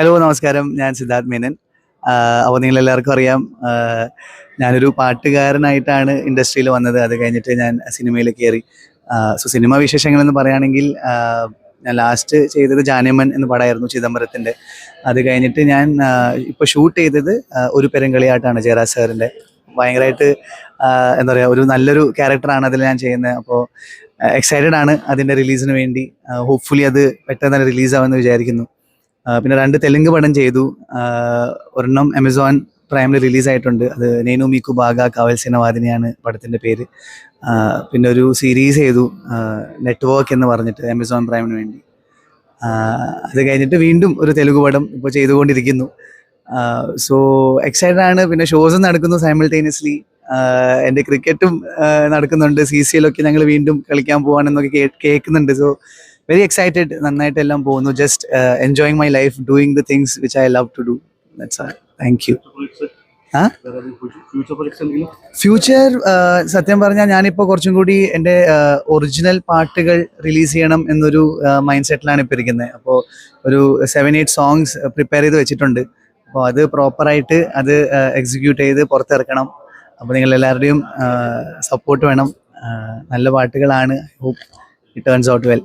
Hello നമസ്കാരം. ഞാൻ സിദ്ധാർത്ഥ് മേനൻ. അപ്പോൾ നിങ്ങൾ എല്ലാവർക്കും അറിയാം ഞാനൊരു പാട്ടുകാരനായിട്ടാണ് ഇൻഡസ്ട്രിയിൽ വന്നത്. അത് കഴിഞ്ഞിട്ട് ഞാൻ സിനിമയിൽ കയറി. സോ സിനിമ വിശേഷങ്ങളെന്ന് പറയുകയാണെങ്കിൽ ഞാൻ ലാസ്റ്റ് ചെയ്തത് ജാനമൻ എന്ന് പടമായിരുന്നു ചിദംബരത്തിന്റെ അത് കഴിഞ്ഞിട്ട് ഞാൻ ഇപ്പോൾ ഷൂട്ട് ചെയ്തത് ഒരു പെരുങ്കളിയായിട്ടാണ് ജയരാജ് സാറിന്റെ ഭയങ്കരമായിട്ട് എന്താ പറയുക ഒരു നല്ലൊരു ക്യാരക്ടറാണ് അതിൽ ഞാൻ ചെയ്യുന്നത്. അപ്പോൾ എക്സൈറ്റഡ് ആണ് അതിന്റെ റിലീസിന് വേണ്ടി. ഹോപ്പ്ഫുള്ളി അത് പെട്ടെന്ന് തന്നെ റിലീസാവുമെന്ന് വിചാരിക്കുന്നു. പിന്നെ രണ്ട് തെലുങ്ക് പടം ചെയ്തു. ഒരെണ്ണം ആമസോൺ പ്രൈമിൽ റിലീസായിട്ടുണ്ട് അത് നേനു മീക്കു ബാഗ കാവൽ സിനവാദിനിയാണ് പടത്തിന്റെ പേര്. പിന്നെ ഒരു സീരീസ് ചെയ്തു. നെറ്റ്വർക്ക് എന്ന് പറഞ്ഞിട്ട് ആമസോൺ പ്രൈമിന് വേണ്ടി. അത് കഴിഞ്ഞിട്ട് വീണ്ടും ഒരു തെലുങ്ക് പടം ഇപ്പോൾ ചെയ്തുകൊണ്ടിരിക്കുന്നു. സോ എക്സൈറ്റഡ് ആണ്. പിന്നെ ഷോസും നടക്കുന്നു സൈമിൾട്ടേനിയസ്ലി എന്റെ ക്രിക്കറ്റും നടക്കുന്നുണ്ട്. സി സി എല്ലൊക്കെ ഞങ്ങൾ വീണ്ടും കളിക്കാൻ പോവാണെന്നൊക്കെ കേൾക്കുന്നുണ്ട്. സോ വെരി എക്സൈറ്റഡ് നന്നായിട്ട് എല്ലാം പോകുന്നു just enjoying my life doing the things which I love to do that's thank you future സത്യം പറഞ്ഞാൽ ഞാനിപ്പോൾ കുറച്ചും കൂടി എന്റെ ഒറിജിനൽ പാട്ടുകൾ റിലീസ് ചെയ്യണം എന്നൊരു മൈൻഡ് സെറ്റിലാണ് ഇപ്പോൾ ഇരിക്കുന്നത് അപ്പോൾ ഒരു സെവൻ എയ്റ്റ് സോങ്സ് പ്രിപ്പയർ ചെയ്ത് വെച്ചിട്ടുണ്ട്. അപ്പോൾ അത് പ്രോപ്പറായിട്ട് അത് എക്സിക്യൂട്ട് ചെയ്ത് പുറത്തിറക്കണം. അപ്പോൾ നിങ്ങൾ എല്ലാവരുടെയും സപ്പോർട്ട് വേണം. നല്ല പാട്ടുകളാണ്. Hope it turns out well